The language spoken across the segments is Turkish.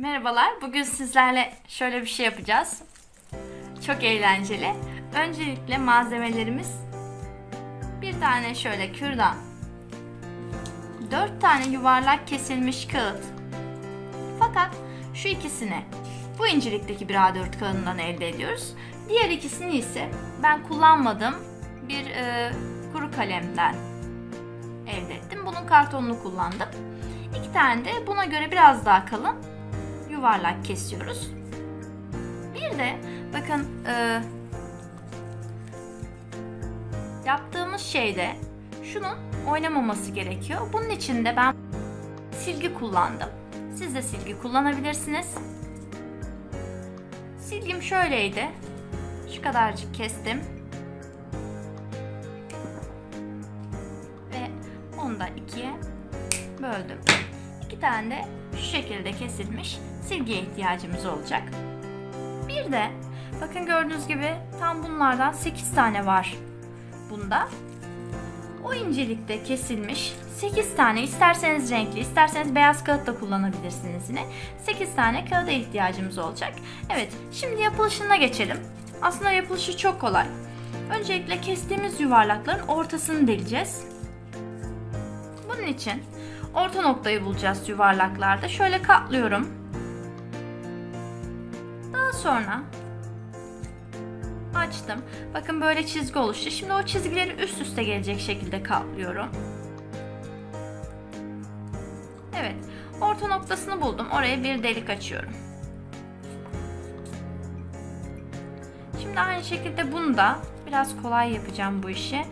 Merhabalar. Bugün sizlerle şöyle bir şey yapacağız. Çok eğlenceli. Öncelikle malzemelerimiz bir tane şöyle kürdan, dört tane yuvarlak kesilmiş kağıt. Fakat şu ikisini bu incelikteki bir A4 kağıdından elde ediyoruz. Diğer ikisini ise ben kullanmadım bir e, kuru kalemden elde ettim. Bunun kartonunu kullandım. İki tane de buna göre biraz daha kalın yuvarlak kesiyoruz. Bir de bakın e, yaptığımız şeyde şunun oynamaması gerekiyor. Bunun için de ben silgi kullandım. Siz de silgi kullanabilirsiniz. Silgim şöyleydi. Şu kadarcık kestim. Ve onu da ikiye böldüm. İki tane de şu şekilde kesilmiş silgiye ihtiyacımız olacak. Bir de bakın gördüğünüz gibi tam bunlardan 8 tane var bunda. O incelikte kesilmiş 8 tane isterseniz renkli isterseniz beyaz kağıt da kullanabilirsiniz yine. 8 tane kağıda ihtiyacımız olacak. Evet şimdi yapılışına geçelim. Aslında yapılışı çok kolay. Öncelikle kestiğimiz yuvarlakların ortasını deleceğiz. Bunun için orta noktayı bulacağız yuvarlaklarda. Şöyle katlıyorum. Sonra açtım. Bakın böyle çizgi oluştu. Şimdi o çizgileri üst üste gelecek şekilde katlıyorum. Evet. Orta noktasını buldum. Oraya bir delik açıyorum. Şimdi aynı şekilde bunu da biraz kolay yapacağım bu işi.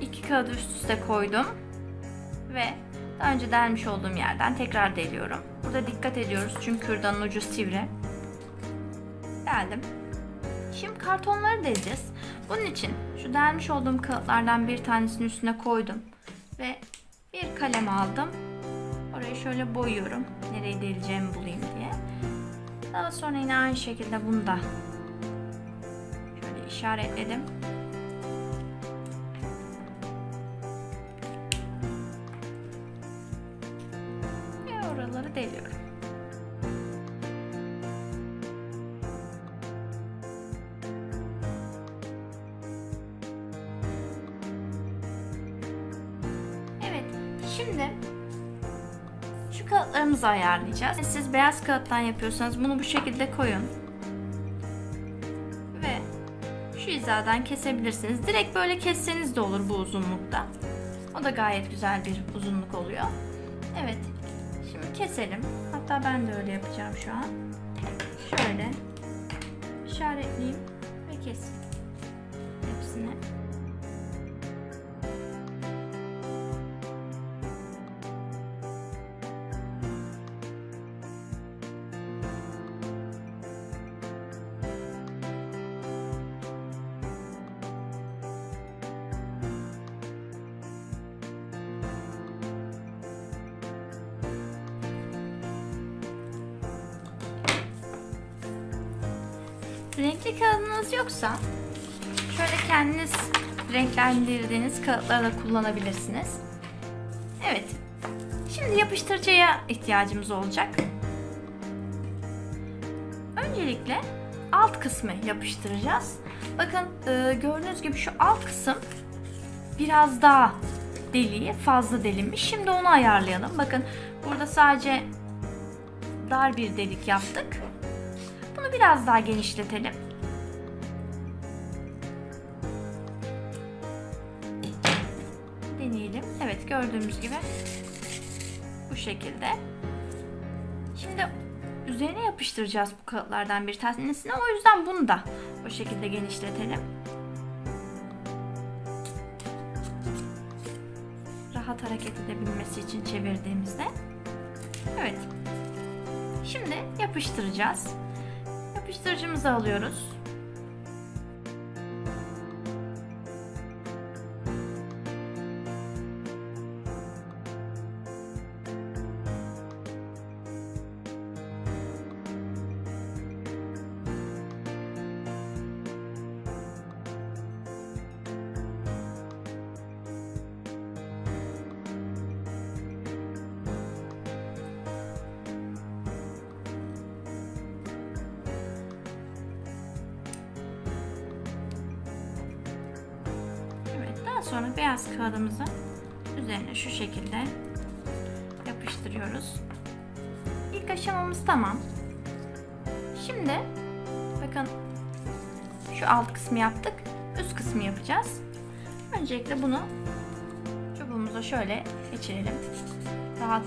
İki kağıdı üst üste koydum. Ve daha önce delmiş olduğum yerden tekrar deliyorum. Burada dikkat ediyoruz çünkü kürdanın ucu sivri. Deldim. Şimdi kartonları deleceğiz. Bunun için şu delmiş olduğum kağıtlardan bir tanesini üstüne koydum. Ve bir kalem aldım. Orayı şöyle boyuyorum. Nereyi deleceğimi bulayım diye. Daha sonra yine aynı şekilde bunu da şöyle işaretledim. Şimdi şu kağıtlarımızı ayarlayacağız. Siz beyaz kağıttan yapıyorsanız bunu bu şekilde koyun. Ve şu hizadan kesebilirsiniz. Direkt böyle kesseniz de olur bu uzunlukta. O da gayet güzel bir uzunluk oluyor. Evet. Şimdi keselim. Hatta ben de öyle yapacağım şu an. Şöyle işaretleyeyim ve keseyim. Hepsini. Renkli kağıdınız yoksa şöyle kendiniz renklendirdiğiniz kağıtları da kullanabilirsiniz. Evet. Şimdi yapıştırıcıya ihtiyacımız olacak. Öncelikle alt kısmı yapıştıracağız. Bakın e, gördüğünüz gibi şu alt kısım biraz daha deliği fazla delinmiş. Şimdi onu ayarlayalım. Bakın burada sadece dar bir delik yaptık. Bunu biraz daha genişletelim. Deneyelim. Evet gördüğümüz gibi bu şekilde. Şimdi üzerine yapıştıracağız bu kağıtlardan bir tanesini. O yüzden bunu da o şekilde genişletelim. Rahat hareket edebilmesi için çevirdiğimizde. Evet. Şimdi yapıştıracağız. Yapıştırıcımızı alıyoruz. Sonra beyaz kağıdımızı üzerine şu şekilde yapıştırıyoruz. İlk aşamamız tamam. Şimdi bakın şu alt kısmı yaptık. Üst kısmı yapacağız. Öncelikle bunu çubuğumuza şöyle geçirelim. Rahat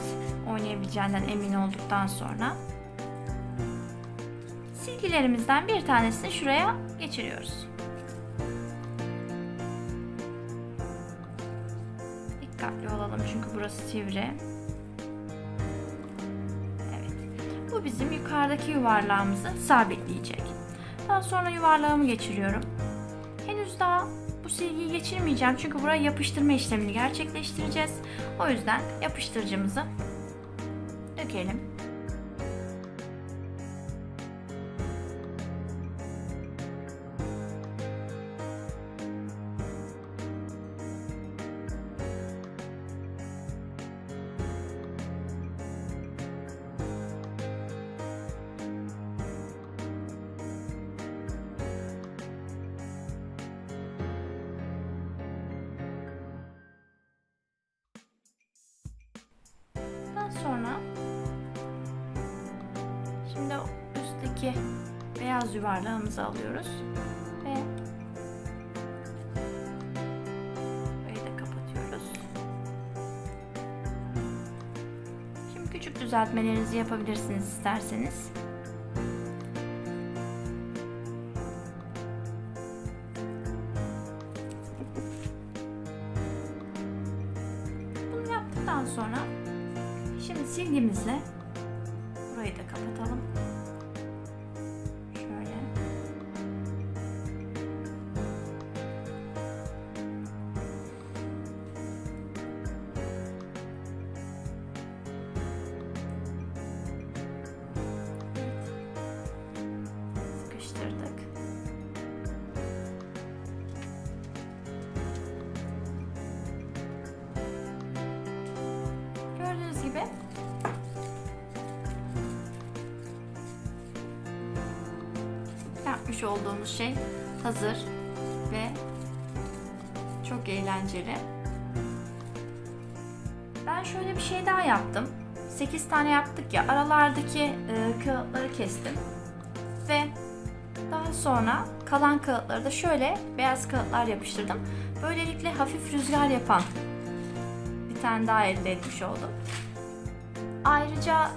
oynayabileceğinden emin olduktan sonra silgilerimizden bir tanesini şuraya geçiriyoruz. Dikkatli olalım çünkü burası sivri. Evet. Bu bizim yukarıdaki yuvarlağımızı sabitleyecek. Daha sonra yuvarlağımı geçiriyorum. Henüz daha bu silgiyi geçirmeyeceğim çünkü buraya yapıştırma işlemini gerçekleştireceğiz. O yüzden yapıştırıcımızı dökelim. Üstteki beyaz yuvarlağımızı alıyoruz ve burayı da kapatıyoruz. Şimdi küçük düzeltmelerinizi yapabilirsiniz isterseniz. Bunu yaptıktan sonra Şimdi silgimizle burayı da kapatalım. Olduğumuz şey hazır ve çok eğlenceli. Ben şöyle bir şey daha yaptım. 8 tane yaptık ya aralardaki e, kağıtları kestim ve daha sonra kalan kağıtları da şöyle beyaz kağıtlar yapıştırdım. Böylelikle hafif rüzgar yapan bir tane daha elde etmiş oldum. Ayrıca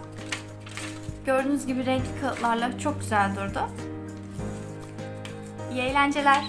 gördüğünüz gibi renkli kağıtlarla çok güzel durdu. İyi eğlenceler.